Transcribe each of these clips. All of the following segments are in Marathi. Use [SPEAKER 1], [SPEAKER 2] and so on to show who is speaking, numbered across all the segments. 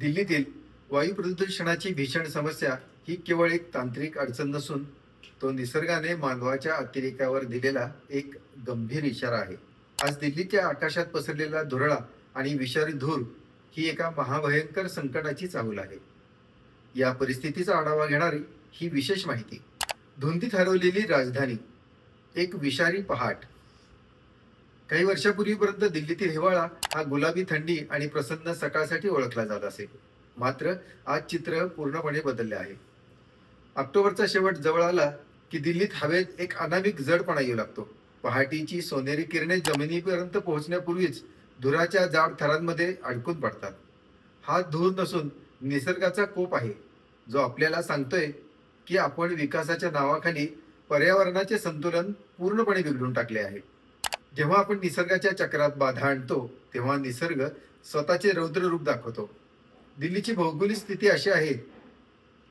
[SPEAKER 1] दिल्लीतील वायू प्रदूषणाची भीषण समस्या ही केवळ एक तांत्रिक अडचण नसून तो निसर्गाने मानवाच्या अतिरेकावर दिलेला एक गंभीर इशारा आहे. आज दिल्लीच्या आकाशात पसरलेला धुरळा आणि विषारी धूर ही एका महाभयंकर संकटाची चाहूल आहे. या परिस्थितीचा आढावा घेणारी ही विशेष माहिती धुंदीत हरवलेली राजधानी एक विषारी पहाट. काही वर्षापूर्वीपर्यंत दिल्लीतील हिवाळा हा गुलाबी थंडी आणि प्रसन्न सकाळसाठी ओळखला जात असे. मात्र आज चित्र पूर्णपणे बदलले आहे. ऑक्टोबरचा शेवट जवळ आला की दिल्लीत हवेत एक अनामिक जडपणा येऊ लागतो. पहाटीची सोनेरी किरणे जमिनीपर्यंत पोहोचण्यापूर्वीच धुराच्या जाड थरांमध्ये अडकून पडतात. हा धूर नसून निसर्गाचा कोप आहे जो आपल्याला सांगतोय की आपण विकासाच्या नावाखाली पर्यावरणाचे संतुलन पूर्णपणे बिघडून टाकले आहे. जेव्हा आपण निसर्गाच्या चक्रात बाधा आणतो तेव्हा निसर्ग स्वतःचे रौद्र रूप दाखवतो. दिल्लीची भौगोलिक स्थिती अशी आहे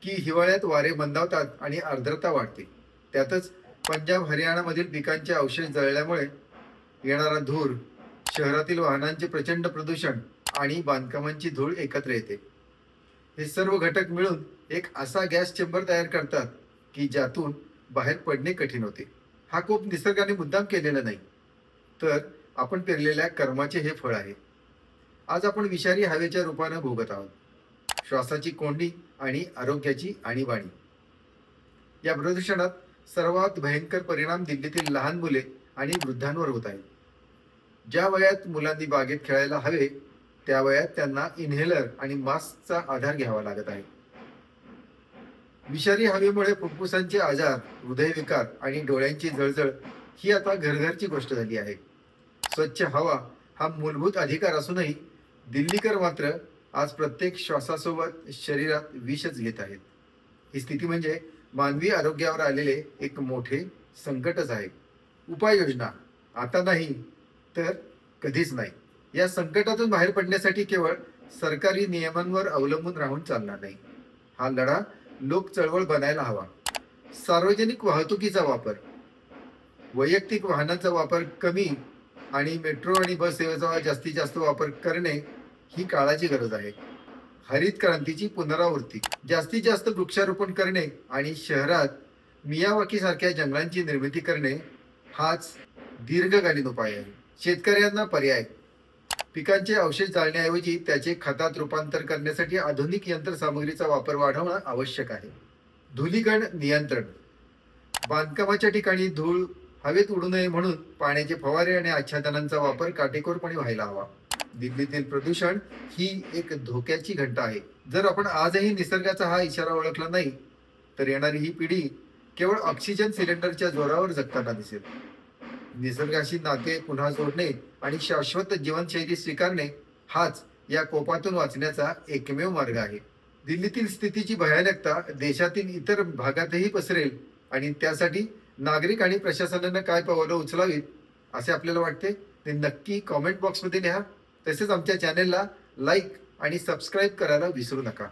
[SPEAKER 1] की हिवाळ्यात वारे मंदावतात आणि आर्द्रता वाढते. त्यातच पंजाब हरियाणामधील पिकांचे अवशेष जळल्यामुळे येणारा धूर शहरातील वाहनांचे प्रचंड प्रदूषण आणि बांधकामांची धूळ एकत्र येते. हे सर्व घटक मिळून एक असा गॅस चेंबर तयार करतात की ज्यातून बाहेर पडणे कठीण होते. हा कोप निसर्गाने मुद्दाम केलेला नाही. तर आपण पेरलेल्या कर्माचे हे फळ आहे. आज आपण विषारी हवेच्या रूपानं भोगत आहोत. श्वासाची कोंडी आणि आरोग्याची आणीबाणी. या प्रदूषणात सर्वात भयंकर परिणाम दिल्लीतील लहान मुले आणि वृद्धांवर होत आहेत ज्या वयात मुलांनी बागेत खेळायला हवे त्या वयात त्यांना इन्हेलर आणि मास्कचा आधार घ्यावा लागत आहे. विषारी हवेमुळे फुफ्फुसांचे आजार हृदयविकार आणि डोळ्यांची जळजळ ही आता घरघरची गोष्ट झाली आहे. स्वच्छ हवा हा मूलभूत अधिकार असूनही दिल्लीकर मात्र आज प्रत्येक श्वासासोबत शरीरात विषच घेत आहेत. ही स्थिती म्हणजे मानवी आरोग्यावर आलेले एक मोठे संकटच आहे. उपाययोजना आता नाही तर कधीच नाही. या संकटातून बाहेर पडण्यासाठी केवळ सरकारी नियमांवर अवलंबून राहून चालणार नाही. हा लढा लोक चळवळ बनायला हवा. सार्वजनिक वाहतुकीचा वापर वैयक्तिक वाहनांचा वापर कमी आणि मेट्रो आणि बस सेवेचा जास्तीत जास्त वापर करणे ही काळाची गरज आहे. हरित क्रांतीची पुनरावृत्ती जास्तीत जास्त वृक्षारोपण करणे आणि शहरात मियावाकी सारख्या जंगलांची निर्मिती करणे हाच दीर्घकालीन उपाय आहे. शेतकऱ्यांना पर्याय पिकांचे अवशेष जाळण्याऐवजी त्याचे खतात रूपांतर करण्यासाठी आधुनिक यंत्रसामग्रीचा वापर वाढवणं आवश्यक आहे. धुलीकण नियंत्रण बांधकामाच्या ठिकाणी धूळ हवेत उडू नये म्हणून पाण्याचे फवारे आणि आच्छादनांचा वापर काटेकोरपणे व्हायला हवा. दिल्लीतील प्रदूषण ही एक धोक्याची घंटा आहे. जर आपण आजही निसर्गाचा हा इशारा ओळखला नाही तर येणारी ही पिढी केवळ ऑक्सिजन सिलेंडरच्या जोरावर जगताना दिसेल. निसर्गाशी नाते पुन्हा जोडणे आणि शाश्वत जीवनशैली स्वीकारणे हाच या कोपातून वाचण्याचा एकमेव मार्ग आहे. दिल्लीतील स्थितीची भयानकता देशातील इतर भागातही पसरेल आणि त्यासाठी नागरिक आणि प्रशासनानं काय पावलं उचलावीत असे आपल्याला वाटते? ते नक्की कॉमेंट बॉक्समध्ये लिहा. तसेच आमच्या चॅनेलला लाईक आणि सबस्क्राईब करायला विसरू नका.